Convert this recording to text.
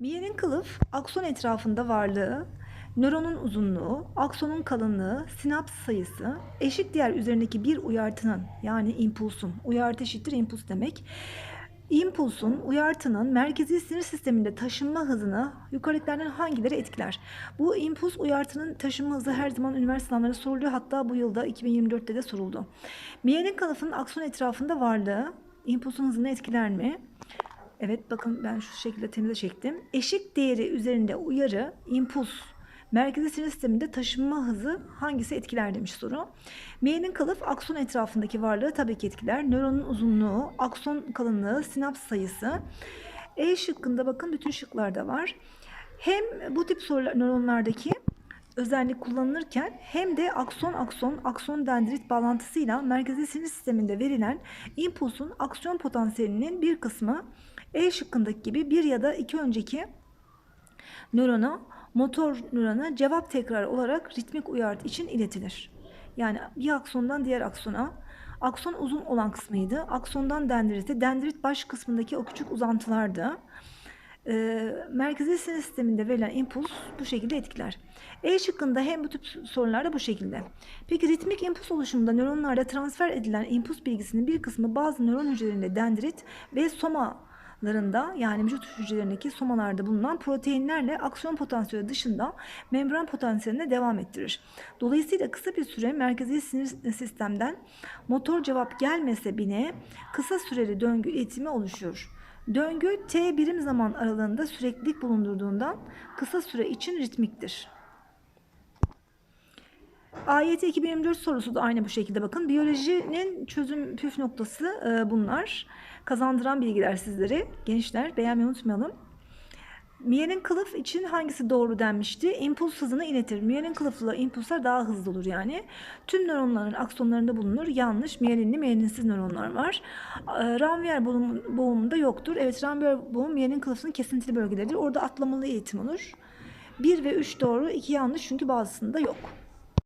Miyenin kılıf, akson etrafında varlığı, nöronun uzunluğu, aksonun kalınlığı, sinaps sayısı, eşit diğer üzerindeki bir uyartının yani impulsun, uyartı eşittir impuls demek. İmpulsun, uyartının merkezi sinir sisteminde taşınma hızını yukarıdakilerden hangileri etkiler? Bu impuls uyartının taşınma hızı her zaman üniversite sınavlarında soruluyor. Hatta bu yılda 2024'te de soruldu. Miyenin kılıfının akson etrafında varlığı impulsun hızını etkiler mi? Evet bakın ben şu şekilde temize çektim. Eşik değeri üzerinde uyarı, impuls, merkezi sinir sisteminde taşınma hızı hangisi etkiler demiş soru. Miyenin kılıf akson etrafındaki varlığı tabii ki etkiler. Nöronun uzunluğu, akson kalınlığı, sinaps sayısı. E şıkkında bakın bütün şıklarda var. Hem bu tip sorular nöronlardaki özellik kullanılırken hem de akson akson akson dendrit bağlantısıyla merkezi sinir sisteminde verilen impulsun aksiyon potansiyelinin bir kısmı E şıkkındaki gibi bir ya da iki önceki nörona motor nörona cevap tekrarı olarak ritmik uyarı için iletilir. Yani bir aksondan diğer aksona akson uzun olan kısmıydı. Aksondan dendrite, dendrit baş kısmındaki o küçük uzantılardı. Ee, merkezi sinir sisteminde verilen impuls bu şekilde etkiler. E şıkkında hem bu tip sorularda bu şekilde. Peki ritmik impuls oluşumunda nöronlarda transfer edilen impuls bilgisinin bir kısmı bazı nöron hücrelerinde dendrit ve somalarında yani vücut hücrelerindeki somalarda bulunan proteinlerle aksiyon potansiyeli dışında membran potansiyeline devam ettirir. Dolayısıyla kısa bir süre merkezi sinir sistemden motor cevap gelmese bile kısa süreli döngü iletimi oluşuyor. Döngü t birim zaman aralığında süreklilik bulundurduğundan kısa süre için ritmiktir. AYT 2024 sorusu da aynı bu şekilde bakın. Biyolojinin çözüm püf noktası e, bunlar. Kazandıran bilgiler sizlere. Gençler beğenmeyi unutmayalım. Miyenin kılıf için hangisi doğru denmişti? İmpuls hızını iletir. Miyenin kılıflı impulslar daha hızlı olur yani. Tüm nöronların aksonlarında bulunur. Yanlış. Miyelinli, miyelinsiz nöronlar var. E, Ranvier boğum- boğumunda yoktur. Evet Ranvier boğum miyenin kılıfının kesintili bölgeleridir. Orada atlamalı eğitim olur. 1 ve 3 doğru, 2 yanlış çünkü bazısında yok.